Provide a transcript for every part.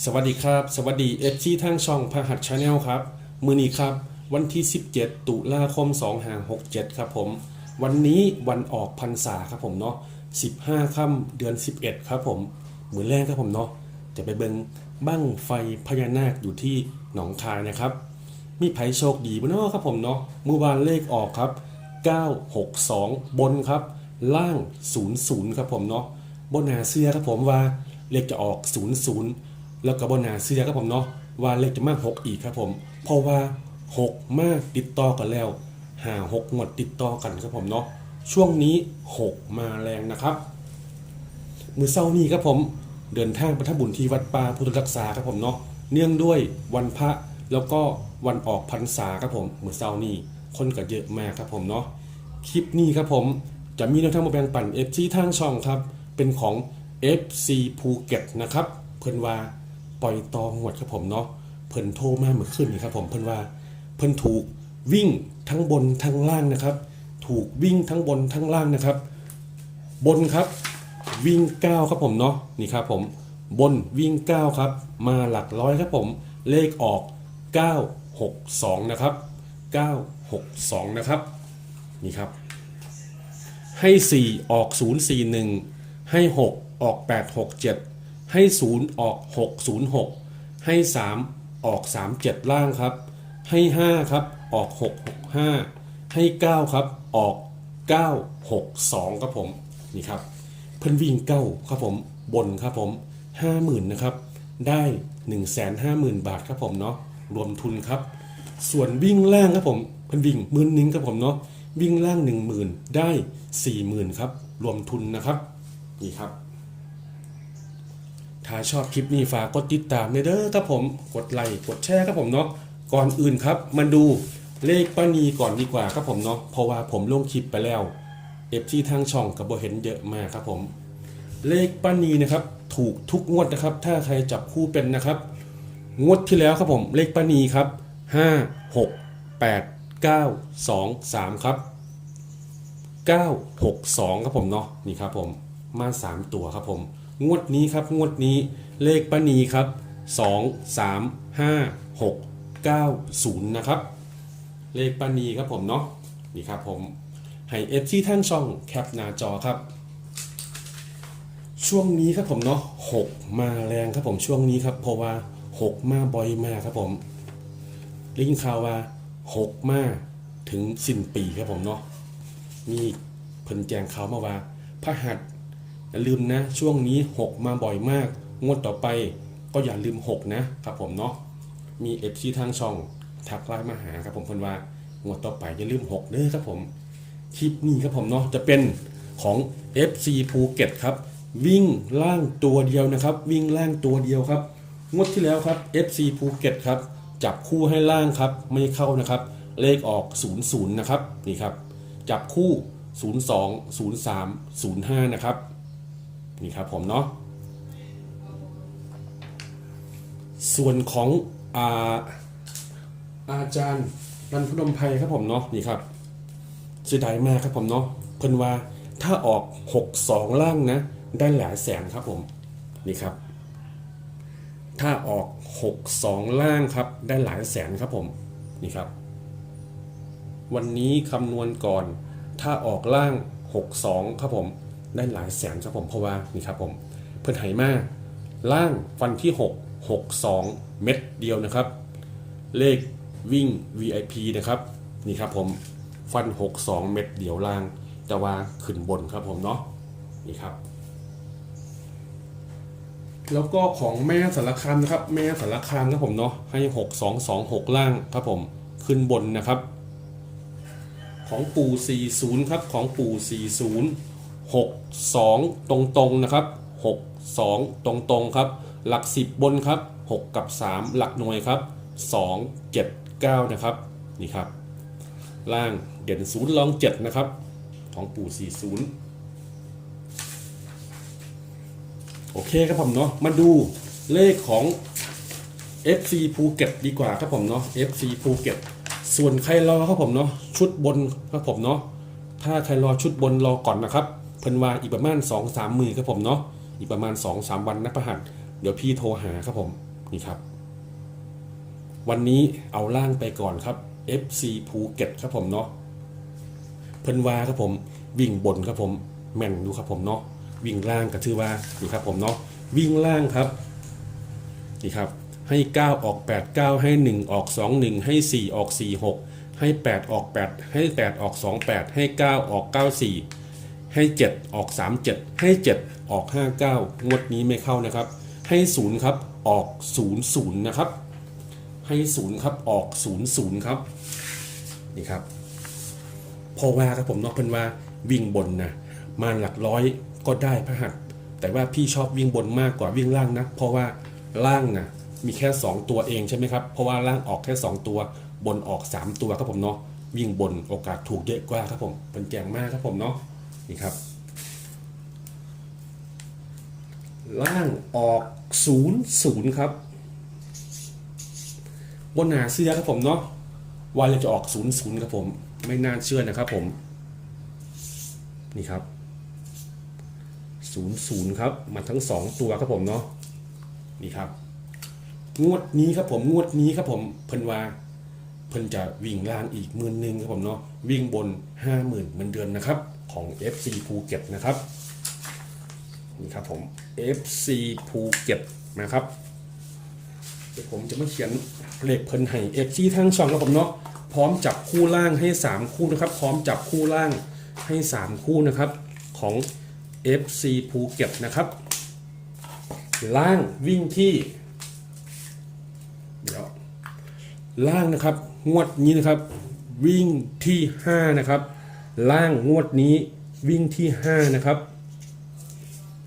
สวัสดีครับ สวัสดีเอฟซีทางช่องพหัสชาแนลครับ มือนี้ครับ วันที่ 17 ตุลาคม 2567 ครับผม วันนี้วันออกพรรษาครับผมเนาะ15 ค่ำเดือน 11 ครับผมมือแรกครับผมเนาะจะไปเบิงบั้งไฟพญานาคอยู่ที่หนองคายนะครับ มีไผโชคดีบ้เนาะครับผมเนาะเมื่อวานเลขออกครับ 962 บนครับ ล่าง 00 ครับผมเนาะบนหาเสื้อครับผมว่าเลขจะออก 00 แล้วก็บนหนาเสื้อครับผมเนาะว่าเลขจะมาก 6 อีกครับผม เพราะว่า 6 มากติดต่อกันแล้วหา6งวดติดต่อกันครับผมเนาะช่วงนี้ 6 มาแรงนะครับ มือเศร้านี้ครับผมเดินทางไปทบุญที่วัดป่าพุทธรักษาครับผมเนาะเนื่องด้วยวันพระแล้วก็วันออกพรรษาครับผมมือเศร้านี้คนก็เยอะมากครับผมเนาะคลิปนี้ครับผมจะมีแนวทางมาแบ่งปัน FC ทางช่องครับ เป็นของ FC ภูเก็ตนะครับ เพิ่นว่า ปล่อยตองหวดครับผมเนาะเพิ่นโทรมาเมื่อคืนนี้ครับผมเพิ่นว่าเพิ่นถูกวิ่งทั้งบนทั้งล่างนะครับ ถูกวิ่งทั้งบนทั้งล่างนะครับ บนครับวิ่งก้9ครับผมเนาะนี่ครับผมบนวิ่งก้9ครับ มาหลักร้อยครับผม เลขออก 962 นะครับ 962 นะครับ นี่ครับ ให้ 4 ออก 041 ให้ 6 ออก 867 ให้ 0 ออก 606 ให้ 3 ออก 37 ล่างครับ ให้ 5 ครับ ออก 665 ให้ 9 ครับ ออก 962 ครับผม นี่ครับ เพิ่นวิ่งเก้าครับผม บนครับผม 50,000 นะครับ ได้ 150,000 บาทครับผมเนาะ รวมทุนครับ ส่วนวิ่งล่างครับผม เพิ่นวิ่งมื่นหนึงครับผมเนาะ วิ่งล่าง 10,000 ได้ 40,000 ครับ รวมทุนนะครับ นี่ครับ ถ้าชอบคลิปนี้ฝากกดติดตามเด้อครับผมกดไลค์กดแชร์ครับผมเนาะก่อนอื่นครับมาดูเลขป้านีก่อนดีกว่าครับผมเนาะเพราะว่าผมลงคลิปไปแล้วเอฟที่ทางช่องกับโบเห็นเยอะมากครับผม เลขป้านีนะครับถูกทุกงวดนะครับ ถ้าใครจับคู่เป็นนะครับ งวดที่แล้วครับผมเลขป้านีครับ 5 6 8 9 2 3 ครับ 962 ครับผมเนาะนี่ครับผมมา 3 ตัวครับผม งวดนี้ครับงวดนี้เลขป้านีครับ 2 3 5 6 9 0 นะครับ เลขป้านีครับผมเนาะนี่ครับผมให้เอฟที่ท่านช่องแคปหน้าจอครับ ช่วงนี้ครับผมเนาะหกมาแรงครับผมช่วงนี้ครับเพราะว่าหกมาบ่อยมากครับผมได้ยินข่าวว่าหกมาถึงสิ้นปีครับผมเนาะมีเพิ่นแจงข่าวมาว่าพระหัส อย่าลืมนะ ช่วงนี้หกมาบ่อยมาก งวดต่อไปก็อย่าลืมหกนะครับผมเนาะมีเอฟซีทางช่องทักไลน์มาหาครับผมเพิ่นว่างวดต่อไปอย่าลืมหกเด้อครับผมคลิปนี้ครับผมเนาะจะเป็นของ FC ภูเก็ตครับ วิ่งล่างตัวเดียวนะครับ วิ่งล่างตัวเดียวครับงวดที่แล้วครับ FC ภูเก็ตครับจับคู่ให้ล่างครับ ไม่เข้านะครับ เลขออก 00 นะครับนี่ครับ จับคู่ 02 03 05 นะครับ นี่ครับผมเนาะส่วนของอาอาจารย์นันพนมไพรครับผมเนาะนี่ครับเสียดายมากครับผมเนาะเพิ่นว่าถ้าออก 62 ล่างนะ ได้หลายแสนครับผมนี่ครับ ถ้าออก 62 ล่างครับ ได้หลายแสนครับผมนี่ครับ วันนี้คำนวณก่อน ถ้าออกล่าง 62 ครับผม ได้หลายแสนครับผมเพราะว่านี่ครับผมเพิ่นไหมากล่างฟันที่ 6 62 เม็ดเดียวนะครับ เลขวิ่ง VIP นะครับนี่ครับผมฟัน 62 เม็ดเดียวล่าง แต่ว่าขึ้นบนครับผมเนาะนี่ครับ แล้วก็ของแม่สารคามนะครับแม่สารคามครับผมเนาะให้ 6226 ล่างครับผมขึ้นบนนะครับ ของปู่40 ครับของปู่40 62 ตรงๆนะครับ 62 ตรงๆครับ หลัก 10 บนครับ 6 กับ 3 หลักหน่วยครับ 2 7 9 นะครับ นี่ครับ ล่างเด่นศูนย์รองเจ็ดนะครับ ของปู่ 40 โอเคครับผมเนาะมาดูเลขของ FC ภูเก็ตดีกว่าครับผมเนาะ FC ภูเก็ตส่วนใครรอครับผมเนาะชุดบนครับผมเนาะถ้าใครรอชุดบนรอก่อนนะครับ เพิ่นว่าอีกประมาณ2-3มือครับผมเนาะอีกประมาณ2-3วันนะประหัสเดี๋ยวพี่โทรหาครับผมนี่ครับ วันนี้เอาล่างไปก่อนครับ FC ภูเก็ตครับผมเนาะเพิ่นว่าครับผมวิ่งบนครับผมแม่นดูครับผมเนาะวิ่งล่างก็ชื่อว่านี่ครับผมเนาะวิ่งล่างครับนี่ครับให้ 9 ออก 8 9 ให้ 1 ออก 2 1 ให้ 4 ออก 4 6 ให้ 8 ออก 8 ให้ 8 ออก 2 8 ให้ 9 ออก 9 4 ให้7ออก 3 7 ให้ 7 ออก 5 9 งวดนี้ไม่เข้านะครับ ให้0ครับออก 0 0 นะครับ ให้0ครับออก 0 0 ครับ นี่ครับ พอว่าครับผมนอกเพิ่นว่าวิ่งบนนะมาหลักร้อยก็ได้พระหัตแต่ว่าพี่ชอบวิ่งบนมากกว่าวิ่งล่างนะเพราะว่าล่างนะมีแค่ 2 ตัวเองใช่ไหมครับ เพราะว่าล่างออกแค่ 2 ตัว บนออก 3 ตัวครับผมเนาะวิ่งบนโอกาสถูกเยอะกว่าครับผมเป็นแจงมากครับผมเนาะ นี่ครับ ล่างออก0 0ครับ บนหาเสื้อครับผมเนาะว่าเราจะออก0 0ครับผม ไม่น่าเชื่อนะครับผม นี่ครับ0 0ครับมาทั้ง 2 ตัวครับผมเนาะนี่ครับ งวดนี้ครับผมงวดนี้ครับผมเพิ่นว่าเพิ่นจะวิ่งล่างอีกหมื่นหนึ่งครับผมเนาะวิ่งบน 50,000 เหมือนเดือนนะครับ ของ FC ภูเก็ตนะครับนี่ครับผม FC ภูเก็ตนะครับเดี๋ยวผมจะมาเขียนเลขเพิ่นให้ FC ทั้งช่องครับผมเนาะพร้อมจับคู่ล่างให้ 3 คู่นะครับ พร้อมจับคู่ล่างให้ 3 คู่นะครับของ FC ภูเก็ตนะครับ ล่างวิ่งที่เดี๋ยวล่างนะครับ งวดนี้นะครับ วิ่งที่ 5 นะครับ ล่างงวดนี้วิ่งที่ 5 นะครับ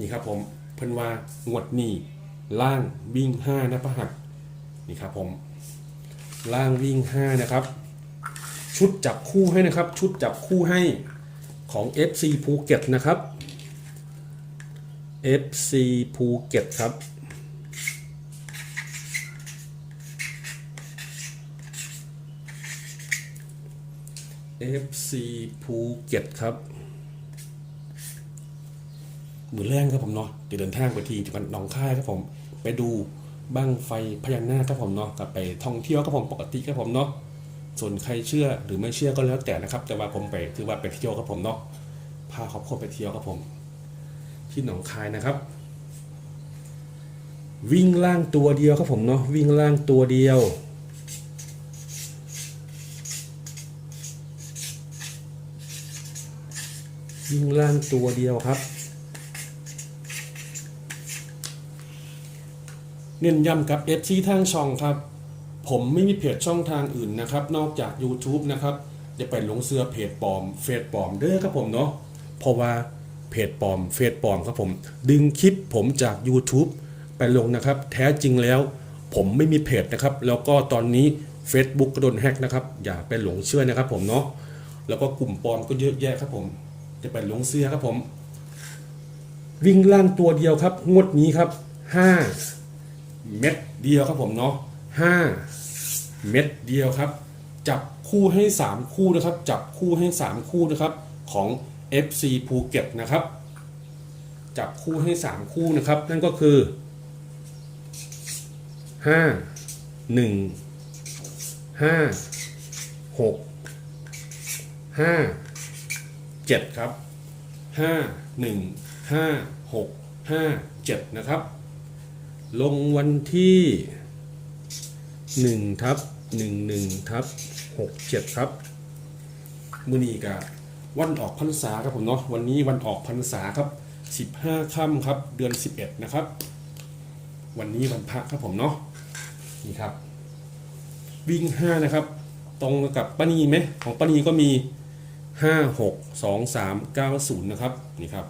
นี่ครับผมเพิ่นว่างวดนี้ล่างวิ่ง5นะพระหัตถ์นี่ครับผมล่างวิ่ง 5 นะครับ ชุดจับคู่ให้นะครับ ชุดจับคู่ให้ของ FC ภูเก็ตนะครับ FC ภูเก็ตครับ FC ภูเก็ตครับมือแรกครับผมเนาะจะเดินทางไปที่จังหวัดหนองคายครับผม ไปดูบ้างไฟพญานาคครับผมเนาะกับไปท่องเที่ยวครับผมปกติครับผมเนาะส่วนใครเชื่อหรือไม่เชื่อก็แล้วแต่นะครับ แต่ว่าผมไปถือว่าไปเที่ยวครับผมเนาะพาครอบครัวไปเที่ยวครับผม ที่หนองคายนะครับ วิ่งล่างตัวเดียวครับผมเนาะวิ่งล่างตัวเดียว วิ่งล่างตัวเดียวครับ เน้นย้ำกับ FC ทางช่องครับ ผมไม่มีเพจช่องทางอื่นนะครับ นอกจาก YouTube นะครับจะไปหลงเสื้อเพจปลอมเฟซปลอมเด้อครับผมเนาะเพราะว่าเพจปลอมเฟซปลอมครับผม ดึงคลิปผมจาก YouTube ไปลงนะครับ แท้จริงแล้ว ผมไม่มีเพจนะครับ แล้วก็ตอนนี้ Facebook ก็โดนแฮกนะครับ อย่าไปหลงเชื่อนะครับผมเนาะแล้วก็กลุ่มปลอมก็เยอะแยะครับผม จะไปหลงเสื้อครับผม วิ่งล่างตัวเดียวครับ งวดนี้ครับ5เม็ดเดียวครับผมเนาะ5เม็ดเดียวครับ จับคู่ให้ 3 คู่นะครับ จับคู่ให้ 3 คู่นะครับของ FC ภูเก็ตนะครับ จับคู่ให้ 3 คู่นะครับ นั่นก็คือ 5 1 5 6 5 7 ครับ 5 1 5 6 5 7 นะครับ ลงวันที่ 1 ทับ 11 ทับ 67 ครับ มือนีกะวันออกพรรษาครับผมเนาะวันนี้วันออกพรรษาครับ 15ค่ำครับ เดือน 11 นะครับ วันนี้วันพระครับผมเนาะนี่ครับ วิ่ง 5 นะครับ ตรงกับป้านีไหมของป้านีก็มี 5 6 2 3 9 0 นะครับ นี่ครับ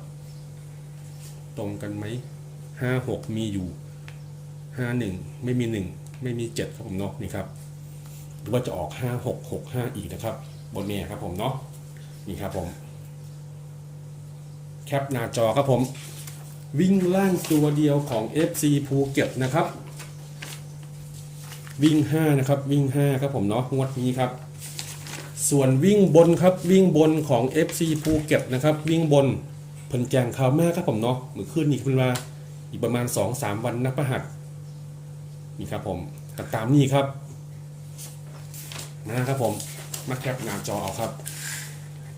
ตรงกันไหม 5 6 มีอยู่ 5 1 ไม่มี 1 ไม่มี 7 ครับผมเนาะนี่ครับหรือว่าจะออก 5 6 6 5 อีกนะครับ บนเนี้ครับผมเนาะนี่ครับผม แคปหน้าจอครับผม วิ่งล่างตัวเดียวของ FC ภูเก็ตนะครับ วิ่ง 5 นะครับ วิ่ง 5 ครับผมเนาะงวดนี้ครับ ส่วนวิ่งบนครับวิ่งบนของ FC ภูเก็ตนะครับ วิ่งบนเพิ่นแจงข่าวแม่ครับผมเนาะเมื่อคืนนี้เพิ่นว่าอีกประมาณ 2-3 วันนับประหัสนี่ครับผมก็ตามนี้ครับนะครับผมมาแคปหน้าจอเอาครับ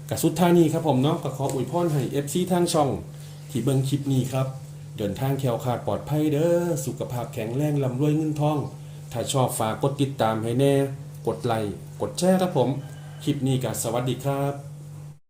กับสุดท้ายนี้ครับผมเนาะก็ขออวยพรให้ FC ทางช่อง ที่เบิ่งคลิปนี้ครับเดินทางแคล้วคลาดปลอดภัยเด้อสุขภาพแข็งแรงลำรวยเงินทอง ถ้าชอบฝากกดติดตามให้แน่ กดไลค์กดแชร์ครับผม คลิปนี้ก็สวัสดีครับ